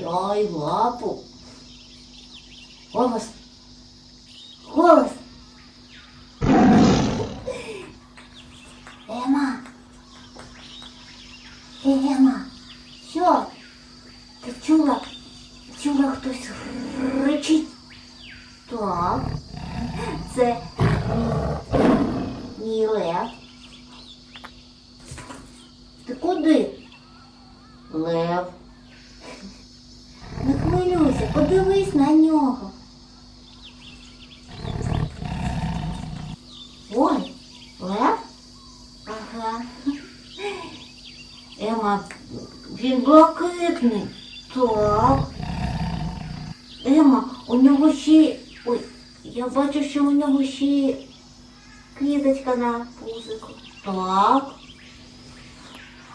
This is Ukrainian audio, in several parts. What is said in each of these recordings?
Дай лапу. Голос. Голос. Ема. Ема. Що? Ти чула? Чула хтось речить? Так. Це мій- лев. Ти куди? Лев. Не хвилюйся, подивись на нього. Ой, лев? Ага. Ема, він блакитний. Так. Ема, у нього ще. Ой, я бачу, що у нього ще квіточка на пузику. Так.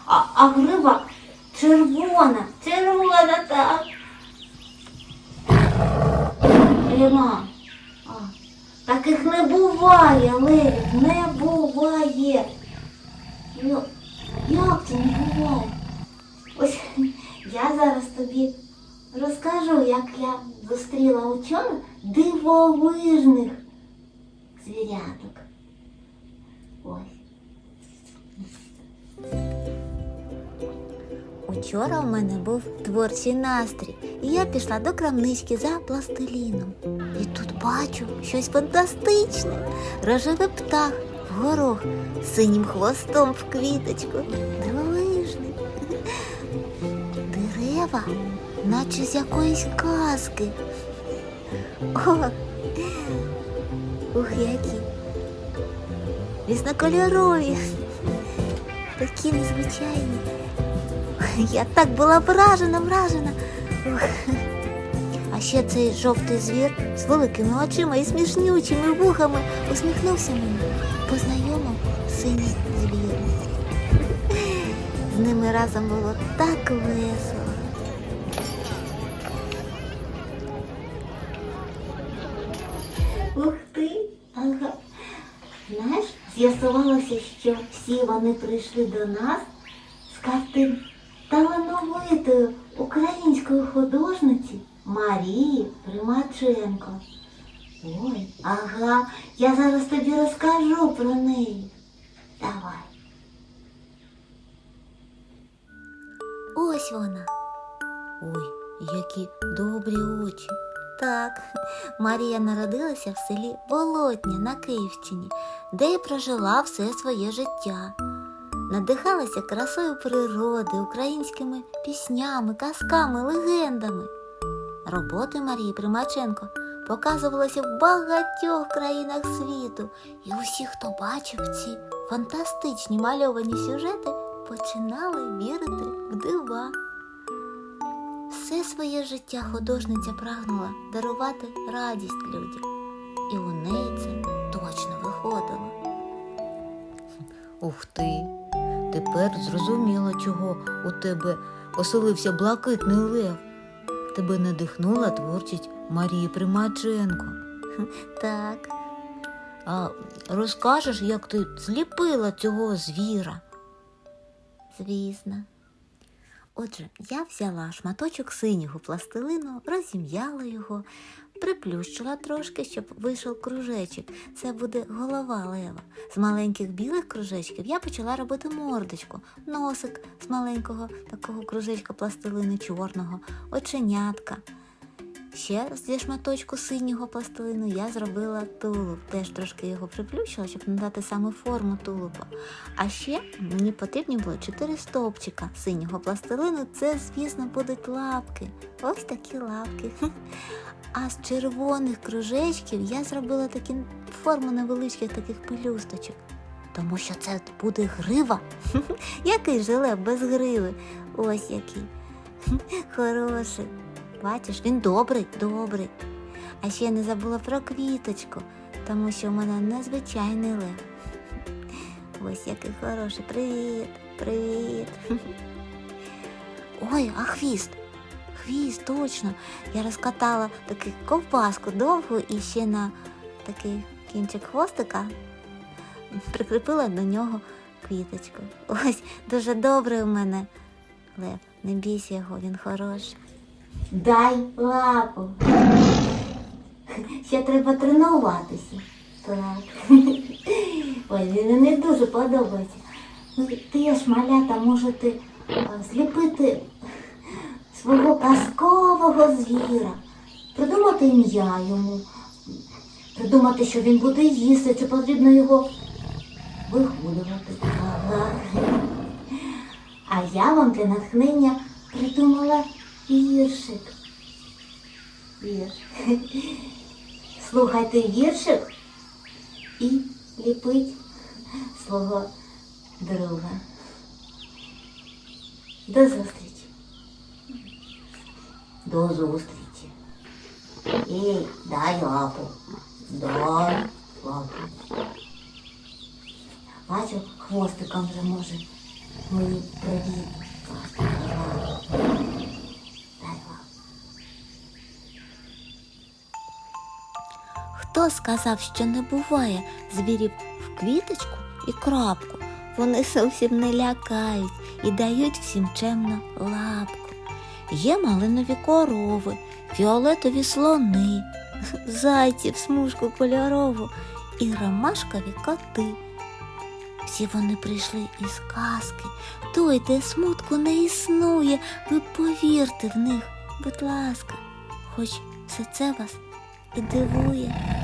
А, а гриба червона, червона так. Ема, а, таких не буває, Леві, не буває. Ну, як це не буває? Ось я зараз тобі розкажу, як я зустріла учора дивовижних звіряток. Ось. Учора у мене був творчий настрій, і я пішла до крамнички за пластиліном. І тут бачу щось фантастичне. Рожевий птах горох синім хвостом в квіточку. Дивовижний. Дерева, наче з якоїсь казки. О, ух, які. Різнокольорові. Такі незвичайні. Я так була вражена, вражена. А ще цей жовтий звір з великими очима і смішнючими вухами усміхнувся мені, познайомив синій звір. З ними разом було так весело. Ух ти, ага. Знаєш, з'ясувалося, що всі вони прийшли до нас з картин талановитої української художниці Марії Примаченко. Ой, ага, я зараз тобі розкажу про неї. Давай. Ось вона. Ой, які добрі очі. Так, Марія народилася в селі Болотня на Київщині, де й прожила все своє життя. Надихалася красою природи, українськими піснями, казками, легендами. Роботи Марії Примаченко показувалися в багатьох країнах світу, і усі, хто бачив ці фантастичні мальовані сюжети, починали вірити в дива. Все своє життя художниця прагнула дарувати радість людям, і у неї це точно виходило. Ух ти. Тепер зрозуміло, чого у тебе оселився блакитний лев. Тебе надихнула творчість Марії Примаченко. Так, А розкажеш, як ти зліпила цього звіра? звісно. Отже, я взяла шматочок синього пластилину, розім'яла його, приплющила трошки, щоб вийшов кружечок. Це буде голова лева. З маленьких білих кружечків я почала робити мордочку, носик з маленького такого кружечка пластилину чорного, оченятка. Ще зі шматочку синього пластилину я зробила тулуб. Теж трошки його приплющила, щоб надати саме форму тулуба. А ще мені потрібні було чотири стовпчика синього пластилину. Це, звісно, будуть лапки. Ось такі лапки. А з червоних кружечків я зробила такі форму невеличких таких пелюсточок. Тому що це буде грива. Який жиле без гриви. Ось який. Хороший. Бачиш, він добрий, добрий. А ще я не забула про квіточку, тому що в мене незвичайний лев. Ось який хороший. Привіт, привіт. Ой, а хвіст. Хвіст, точно. Я розкатала таку ковпаску довгу і ще на такий кінчик хвостика прикріпила до нього квіточку. Ось дуже добрий у мене лев. Не бійся його, він хороший. Дай лапу. Ще треба тренуватися. Так. Ой, він мені дуже подобається. Ну, ти ж малята можете зліпити свого казкового звіра, придумати ім'я йому, придумати, що він буде їсти, чи потрібно його вигулювати. А я вам для натхнення придумала віршик. Вірш. Слухайте віршик і ліпить свого друга. До зустрічі. До зустрічі. І дай лапу. Дай лапу. Бачу, хвостиком вже може мені привіт. Хто сказав, що не буває звірів в квіточку і крапку? Вони зовсім не лякають і дають всім чемно лапку. Є малинові корови, фіолетові слони, зайці в смужку кольорову і ромашкові коти. Всі вони прийшли із казки, той, де смутку не існує, ви повірте в них, будь ласка, хоч все це вас і дивує.